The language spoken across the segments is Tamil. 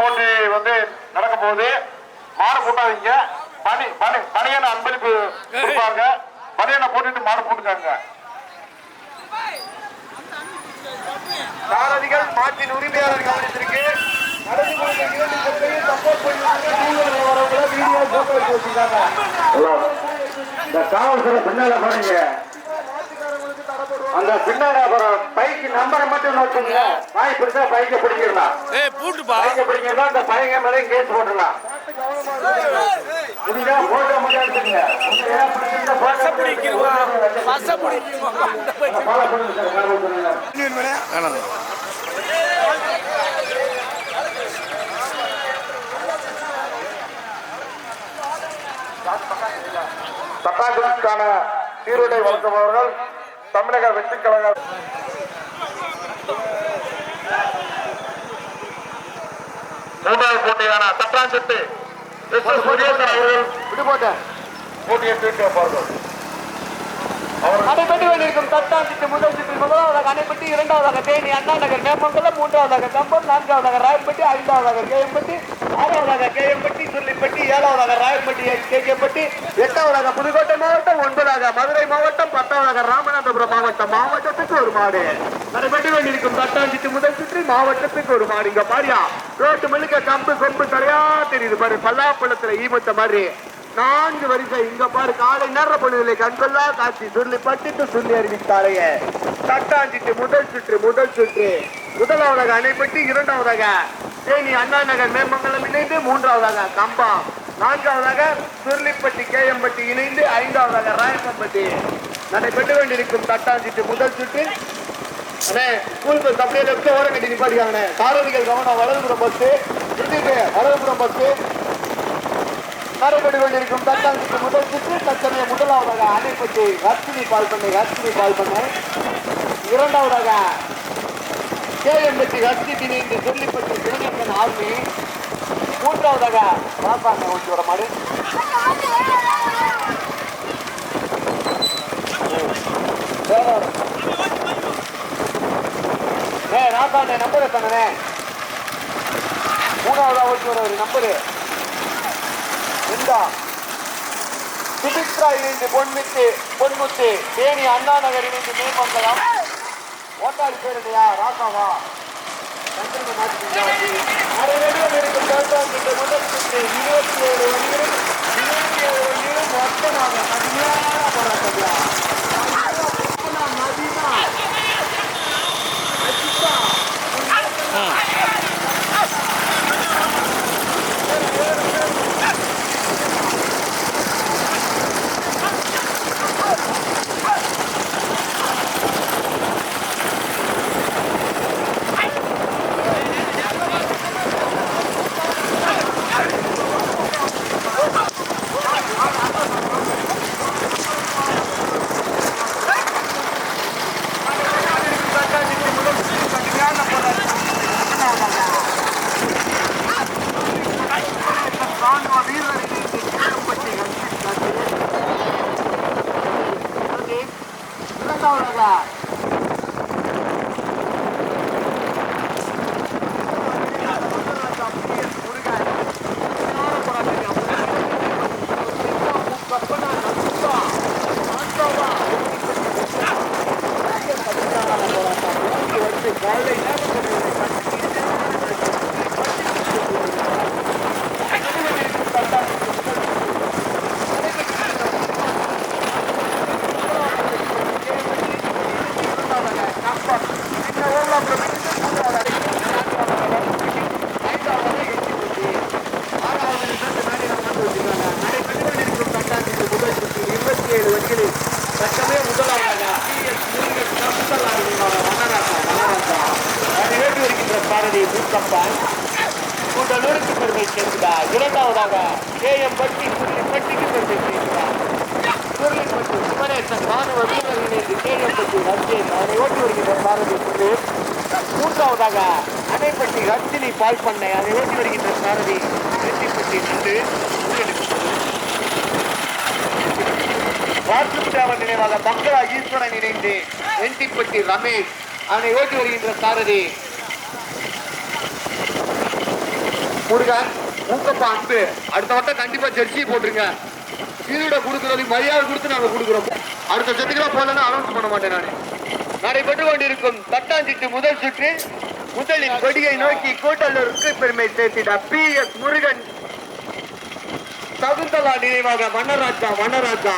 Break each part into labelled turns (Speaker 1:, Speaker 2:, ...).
Speaker 1: போட்டி வந்து நடக்க போகுது மாடு போட்டாதீங்க பனி பனி பனியனை அன்பளிப்பு கொடுப்பாங்க. பனியனை போட்டுட்டு மாடு போட்டுக்காங்க சாரதிகள் மாட்டின் உரிமையாளர் கவனித்திருக்கு நடந்து கொண்ட இரண்டு பேரையும் வரவங்கள வீடியோ போட்டோ வச்சிருக்காங்க.
Speaker 2: இந்த காவல்துறை பின்னால பாருங்க அந்த பின்னாடி அப்புறம் பைக் நம்பரை மட்டும் நோட்டுங்க. வாய்ப்பு இருந்தா பைக்கை பிடிக்கலாம்
Speaker 3: ஏய் பூட்டுப்பா.
Speaker 2: பைக்கை பிடிக்கிறதா அந்த பையங்க மேலே கேஸ் போட்டுடலாம். முடிஞ்சா போட்டோ மட்டும் எடுத்துங்க
Speaker 3: பச பிடிக்கிறவா பச பிடிக்கிறவா
Speaker 2: ஃபாலோ பண்ணுங்க சார். காவல்துறையினர்
Speaker 1: தமிழக வெற்றிக் கழக மூன்றாவது போட்டியான தட்டாஞ்சிட்டு
Speaker 4: அணைப்பட்டி வந்திருக்கும் தட்டாஞ்சிட்டு முதல் சுற்றில் முதலாவதாக அணைப்பட்டி இரண்டாவதாக தேனி அண்ணா நகர் மேமங்கலம் மூன்றாவதாக கம்பம் நான்காவதாக ராயப்பட்டி ஐந்தாவதாக கேஎம்பட்டி ஆறாவதாக கேஎம்பட்டி சுருளிப்பட்டி ஏழாவதாக ராயப்பட்டி கேகேப்பட்டி எட்டாவதாக புதுக்கோட்டை மாவட்டம் ஒன்பதாக மதுரை மாவட்டம் பத்தாவதாக ராமநாதபுரம் மாவட்டம் மாவட்டத்துக்கு ஒரு மாடு. நடைபெற்று கொண்டிருக்கும் தட்டாஞ்சிட்டு முதல் சுற்றி மாவட்டத்துக்கு ஒரு மாடு. இங்க பாரியா ரோட்டு முழுக்க கம்பு கொம்பு தலையா தெரியுது பாரு. பல்லாப்பழத்துல ஈமத்த மாதிரி. நான்கு வரிசை. இங்க பாரு காலை நேர பொழுதிலே கண்கொள்ளா காட்சி. சொல்லி பட்டிட்டு சொல்லி அறிவித்தாரைய தட்டாஞ்சிட்டு முதல் சுற்று முதல் சுற்று. முதலாவதாக அணைப்பட்டி இரண்டாவதாக தேனி அண்ணா நகர் மேமங்கலம் இணைந்து மூன்றாவதாக கம்பா நான்காவதாக சுருளிப்பட்டி கேஎம்பட்டி இணைந்து ஐந்தாவதாக ராயப்பம்பட்டி. நடைபெற்று கொண்டிருக்கும் தட்டாஞ்சிட்டு முதல் சுற்று. அண்ணே ஸ்கூல் பஸ் அப்படியே லெஃப்ட் ஓரம் கட்டி நிப்பாட்டிக்காங்கண்ணே. சாரதிகள் கவனம் வலதுபுறம் பஸ் திருப்பி வலதுபுறம் பஸ் நடைபெற்று கொண்டிருக்கும் தட்டாஞ்சிட்டு முதல் சுற்று. தற்சமய முதலாவதாக அணைப்பட்டி ஹர்ஷினி பால் பண்ணை ஹர்ஷினி பால் பண்ணை இரண்டாவதாக கேஎம்பட்டி ஹர்ஷி இணைந்து சொல்லிப்பட்டி திருநங்கன் ஆர்மி மூன்றாவதாக ராசாங்க ஓட்டி வர மாடு ஏ ராசாண்ட நம்பர் சொன்னே மூணாவதா ஓட்டி வர ஒரு நம்பரு. இந்தா. சுபித்ரா இணைந்து பொன்முத்து பொன்முத்து தேனி அண்ணா நகர் இணைந்து மேம்பங்கலாம் ஓட்டாளி பேர் ராசாவா சந்திரன் மாற்றி அரைவடிவம் இருக்கும் தோட்டாங்கிட்ட முதல் சுற்று இருபத்தி ஏழு ஒன்று இருபத்தி ஏழு ஒன்று மொத்தமாக கடுமையான போராட்டங்களா நதினா இரண்டாவதாக இருபத்தி ஏழு வண்டிகளில் தற்சமய முதலாவதாக PS முருகன் கம்சலாரி வனராசா வனராசா அதை வேண்டி வருகின்ற பாரதி பூக்கப்பான் கூட்டலூருக்கு பெருமை சேர்க்கிறார் இரண்டாவதாக கே எம் பட்டி பட்டிக்கு பெருமை சேர்க்கிறார் சுருளிப்பட்டு சுமரேசன் ராணுவ வீரர் இணைந்து கே எம் பட்டி ரஞ்சேன் அவரை ஓட்டி வருகின்ற பாரதி சுந்தர் மூன்றாவதாக அணைப்பட்டி ரத்தினி பால் பண்ணை அதை ஓட்டி வருகின்ற சாரதி வெற்றிப்பட்டி நண்டு வாசுதேவன் நினைவாக மங்களா ஈஸ்வரன் இணைந்து வெண்டிப்பட்டி ரமேஷ் அவனை ஓட்டி வருகின்ற சாரதி முருகன் ஊக்கப்பா அன்பு அடுத்த வட்டம் கண்டிப்பா ஜெர்சி போட்டுருங்க. கீழோட கொடுக்கறது மரியாதை கொடுத்து நாங்க கொடுக்குறோம். அடுத்த செட்டுக்கெல்லாம் போலன்னு அனௌன்ஸ் பண்ண மாட்டேன் நான். நடைபெற்று கொண்டிருக்கும் தட்டாஞ்சிட்டு முதல் சுற்று முதலில் கொடியை நோக்கி கூட்டலூருக்கு பெருமை சேர்த்திட பி எஸ் முருகன். சகுந்தலா நினைவாக மன்னராஜா மன்னராஜா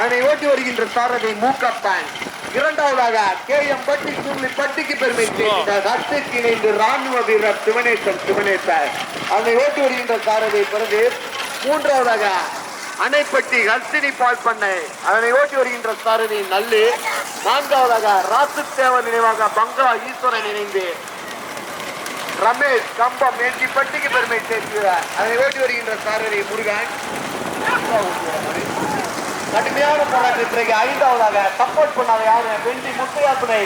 Speaker 4: அதனை ஓட்டி வருகின்ற சாரதி மூக்கப்பன். இரண்டாவதாக கே எம் பட்டி சுருளி பட்டிக்கு பெருமை சேர்த்த ரத்துக்கு இணைந்து ராணுவ வீரர் சிவனேசன் சிவனேசன் அதனை ஓட்டி வருகின்ற சாரதி பிறகு மூன்றாவதாக அணைப்பட்டி ஹர்ஷினி பால் பண்ணை. அதனை ஓட்டி வருகின்ற சாரதி நல்லு. நான்காவதாக ராசு தேவர் நினைவாக பங்கா ஈஸ்வரன் இணைந்து. ரமேஷ் கம்பம் மேட்டி பட்டிக்கு பெருமை சேர்க்கிறார். அதனை ஓட்டி வருகின்ற சாரதி முருகன். கடுமையான போராட்டத்திற்கு பிறகு ஐந்தாவதாக சப்போர்ட் பண்ணாத யாரு? வெண்டி முத்தையாத்துணை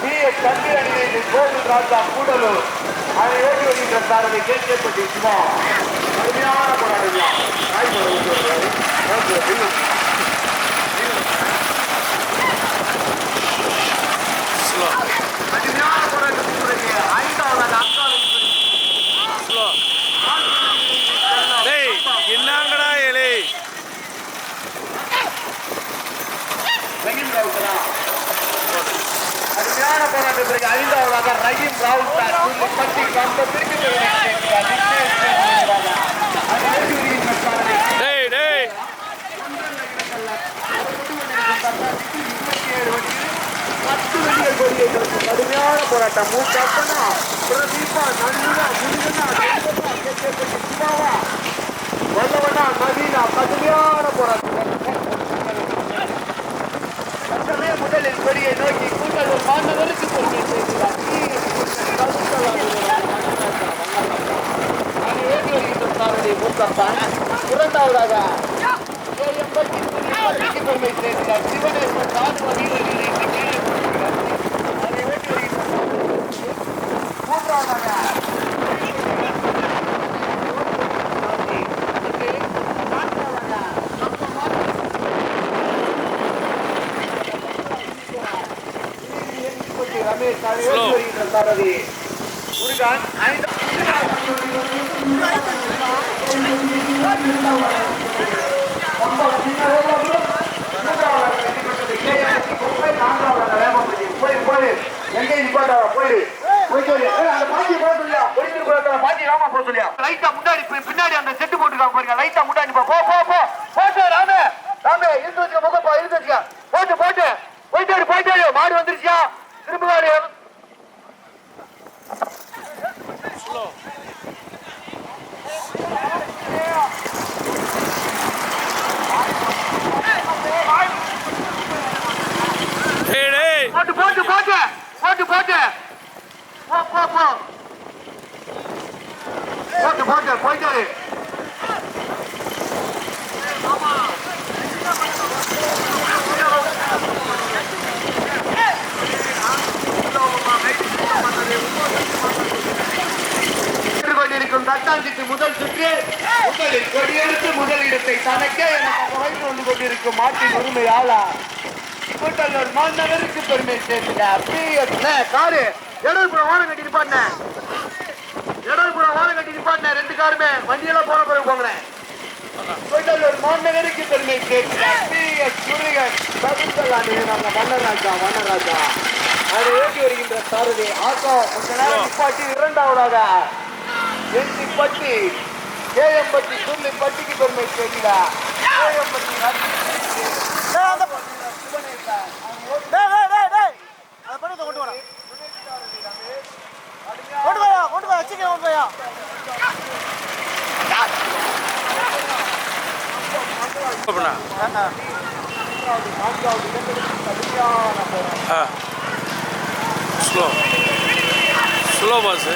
Speaker 4: பி. எஸ். சந்திரன் இணைந்து கோவில் ராஜா கூடலூர். அதை ஓட்டி வருகின்ற சாரதி கேட்கப்பட்டி கடுமையான போராட்டம்
Speaker 3: ஸ்லோ
Speaker 4: கடுமையான போராட்டத்திற்கு பிறகு ஐந்தாவதாக அங்காளி
Speaker 3: ஸ்லோ டேய் என்னங்கடா எலே
Speaker 4: ரஹீம் ராவுத்தரா கடுமையான போராட்ட பிறகு ஐந்தாவதாக ரஹீம் ராவுத் சார் புது பட்டி கம்பத்திற்கு
Speaker 3: டேய் டேய்
Speaker 4: கடுமையான போராட்டம் மூக்கப்பனா பிரதீபா நன்னுடா முருகனா கெட்டப்பா, கெட்டப்பட்டி சிவாவா வல்லவனா நவீனா கடுமையான போராட்டம் தற்சமய முதலில் கொடியை நோக்கி கூட்டல் மாணவருக்கு பொறுமை செய்கிறார் இரண்டாவதாக பொறுமை சேர்க்கிறார் சிவனேஸ்வர் ராணுவ வீரர்களை அதை ஓட்டி மூன்றாவதாக ரமேஷ் ஐந்து ஓட்டி வருகின்ற சாரதி முருகன் ஐந்து பின்னாடி அந்த செட்டு போட்டுருக்காங்க பாருங்க. லைட்டா முன்னாடி போ போ போ போட்டு ராமே. ராமே இருந்து வச்சுக்க முகப்பா இருந்து வச்சுக்க. போட்டு போட்டு. போயிட்டாரு போயிட்டாரு மாடு வந்துருச்சியா? திரும்புவாரு
Speaker 3: டேய் டேய்
Speaker 4: போட்டு போட்டு போட்டு போட்டு போட்டு போ போ போ போட்டு போட்டு போயிட்டாரு வென்று கொண்டிருக்கும் தட்டாஞ்சிட்டு முதல் சுற்று. முதலில் கொடியெடுத்து முதல் இடத்தை தனக்கே எனக்கு வைத்து வந்து கொண்டிருக்கும் மாட்டின் உரிமையாளா கூட்டல்லூர் மாநகருக்கு பெருமை சேர்த்துட்டார் காரு. இடதுபுறம் ஓரம் கட்டி நிப்பாண்ண இடதுபுறம் ஓரம் கட்டி நிப்பாண்ண ரெண்டு காருமே வண்டியெல்லாம் போன பிறகு போங்களேன் கூட்டல்லூர் மாநகருக்கு பெருமை சேர்த்துட்டார் பி எஸ். முருகன். சகுந்தலா நம்ம வண்ணராஜா வண்ணராஜா அதை ஓட்டி வருகின்ற சாரதி ஆட்டோ கொஞ்ச நேரம் நிப்பாட்டி இரண்டாவதாக. எண்ணி பட்டி கேஎம்பட்டி சுள்ளி பட்டிக்கு பெருமை சேர்க்கிறார் கேஎம்பட்டி
Speaker 5: டேய் டேய் டேய் டேய். அத பண்ணி கொண்டு வரேன் கொண்டு போயா கொண்டு போயா சீக்கிரம் கொண்டு
Speaker 3: ஆ. Slow slow boss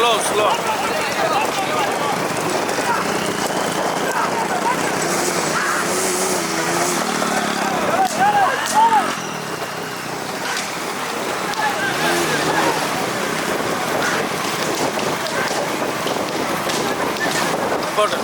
Speaker 3: slow slow போட்டு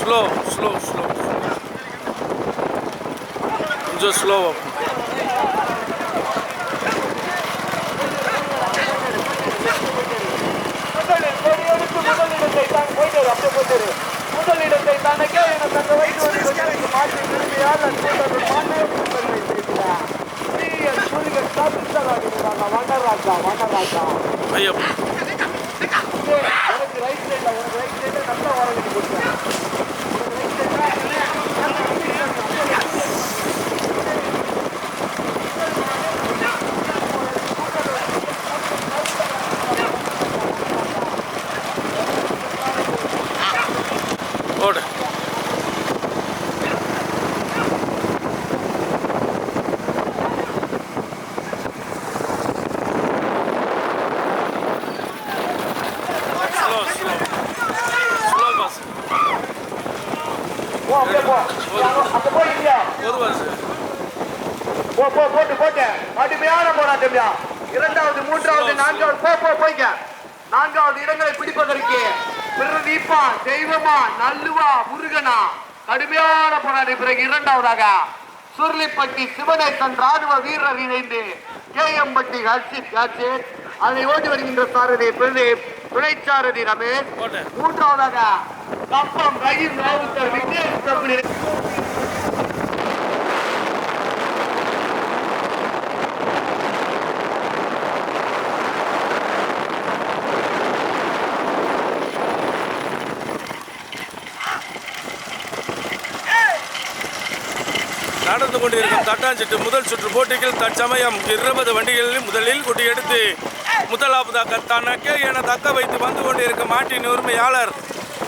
Speaker 3: ஸ்லோ ஸ்லோ ஸ்லோ கொஞ்சம் ஸ்லோவாக
Speaker 4: முதலில் கொடியெடுத்து முதலிடத்தை தான் போயிட்டு அப்படியே போயிட்டு முதலிடத்தை தனக்கே என தந்த வயது ஒரு கொஞ்சம் மாற்றி விரும்பியால் கூட்டத்தில் மாற்றே பெருமை சேர்க்கிறார் சீரியல் சூரியன் சாப்பிட்டாங்க வண்ணராஜா வண்ணராஜா
Speaker 3: ஐயா
Speaker 4: உனக்கு ரைட் சைடில் உனக்கு ரைட் சைடில் நல்லா வரவேற்று கொடுத்தேன்
Speaker 3: ஓடு ஸ்லோ ஸ்லோ ஸ்லோ பாஸ்
Speaker 4: போ அப்படியே போ அங்க போய் இல்லையா
Speaker 3: ஒரு பாஸ்
Speaker 4: போ போ போட்டு போட்டு. கடுமையான போராட்டம்யா இரண்டாவது மூன்றாவது நான்காவது போ போ போய்க்க நான்காவது இடங்களை பிடிப்பதற்கு பிரதீபா தெய்வமா நல்லுவா முருகனா கடுமையான போராட்டம் பிறகு இரண்டாவதாக சுருளிப்பட்டி சிவனேசன் ராணுவ வீரர் இணைந்து கேஎம்பட்டி ஹர்ஷித் ஹர்ஷித் அதை ஓட்டி வருகின்ற சாரதி பிரதீப் துணைச்சாரதி ரமேஷ்.
Speaker 3: போட்டு.
Speaker 4: மூன்றாவதாக கப்பம் ரஹீம் ராவுத்தர் விக்னேஷ் கம்பெனி
Speaker 3: நடந்து கொண்டிருக்கும் தட்டாஞ்சிட்டு முதல் சுற்று போட்டிகள் தற்சமயம் இருபது வண்டிகளில் முதலில் குட்டியெடுத்து முதலாவதாக தனக்கே என தக்க வைத்து வந்து கொண்டிருக்கும் மாட்டின் உரிமையாளர்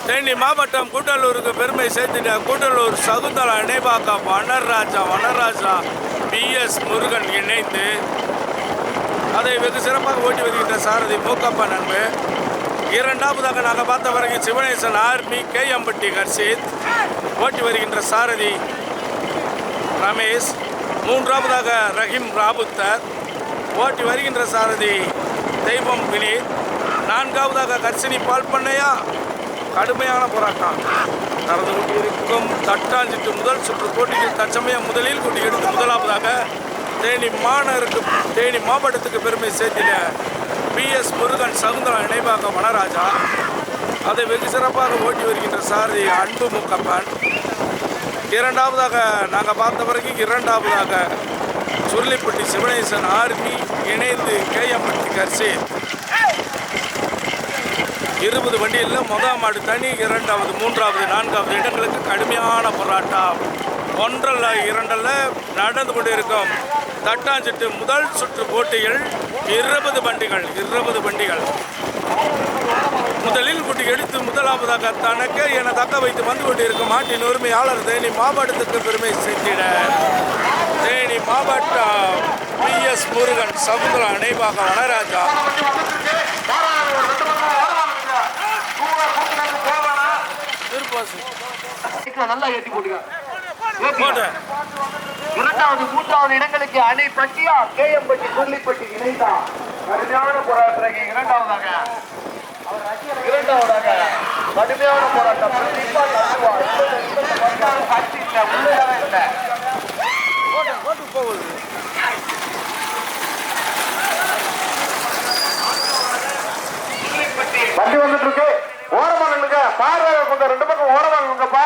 Speaker 3: தேனி மாவட்டம் கூட்டலூருக்கு பெருமை சேர்த்திட கூட்டலூர் சகுந்தலா இணைபாக்கா வனர்ராஜா வனர்ராஜா பி எஸ் முருகன் இணைந்து அதை வெகு சிறப்பாக ஓட்டி வருகின்ற சாரதி மூக்கப்பா நண்பு இரண்டாவதாக நாங்கள் பார்த்த வரைக்கும் சிவனேசன் ஆர்மி கே எம்பட்டி ஹர்ஷித் ஓட்டி வருகின்ற சாரதி ரமேஷ் மூன்றாவதாக ரஹீம் ராபுத்தர் ஓட்டி வருகின்ற சாரதி தெய்வம் வினீத் நான்காவதாக கர்சினி பால் பண்ணையா கடுமையான போராட்டம். நடந்து கொண்டிருக்கும் தட்டாஞ்சிட்டு முதல் சுற்று போட்டியில் தற்சமயம் முதலில் கொண்டு எடுத்து முதலாவதாக தேனி மாநகருக்கு தேனி மாவட்டத்துக்கு பெருமை சேர்த்திட பி எஸ் முருகன் சகுந்தரா இணைவாக வனராஜா. அதை வெகு சிறப்பாக ஓட்டி வருகின்ற சாரதி அன்பு முக்கப்பன். இரண்டாவதாக நாங்கள் பார்த்த வரைக்கும் இரண்டாவதாக சுருளிப்பட்டி சிவனேசன் ஆர்மி இணைந்து கேஎம்பட்டி கர்சி. இருபது வண்டியில் முதல் மாடு தனி இரண்டாவது மூன்றாவது நான்காவது இடங்களுக்கு கடுமையான போராட்டம். ஒன்றல்ல இரண்டல்ல நடந்து கொண்டிருக்கும் தட்டாஞ்சிட்டு முதல் சுற்று போட்டியில் இருபது வண்டிகள் இருபது வண்டிகள். முதலில் குட்டி எடுத்து முதலாவதாக தனக்கு என தக்க வைத்து வந்து கொண்டிருக்கும் மாட்டின் உரிமையாளர் தேனி மாவட்டத்துக்கு பெருமை சேர்த்திட தேனி மாவட்டம் பி எஸ் முருகன் சமுத்திர இணைவாக வனராஜா திருப்பாசி
Speaker 4: நல்லா ஏற்றி போட்டுக்க.
Speaker 3: போட்டு
Speaker 4: இரண்டாவது மூன்றாவது இடங்களுக்கு அணை பட்டியா கேஎம்பட்டி சுருளிப்பட்டி இணைந்தா. கடுமையான போராட்டம் இரண்டாவதாக. இரண்டாவதாக கடுமையான போராட்டம்.
Speaker 3: போட்டு
Speaker 1: வண்டி வந்துட்டு இருக்கு. ஓரமா பார்வை கொஞ்சம் ரெண்டு பக்கம் ஓரமா நில்லுங்கப்பா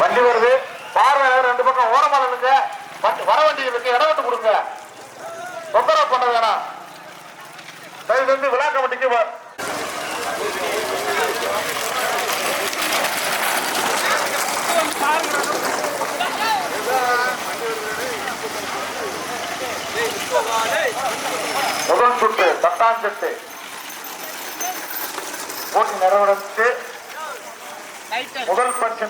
Speaker 1: வண்டி வருது பார்வை ரெண்டு பக்கம் ஓரமா நில்லுங்க. வர வண்டிகளுக்கு இடம் விட்டு கொடுங்க. தொந்தரவு பண்ண வேணாம். தயவு செஞ்சு விழா கமிட்டிக்கு வ- முதல் சுற்று தட்டாஞ்சட்டு போட்டி நிறைவடைச்சு முதல் பரிசு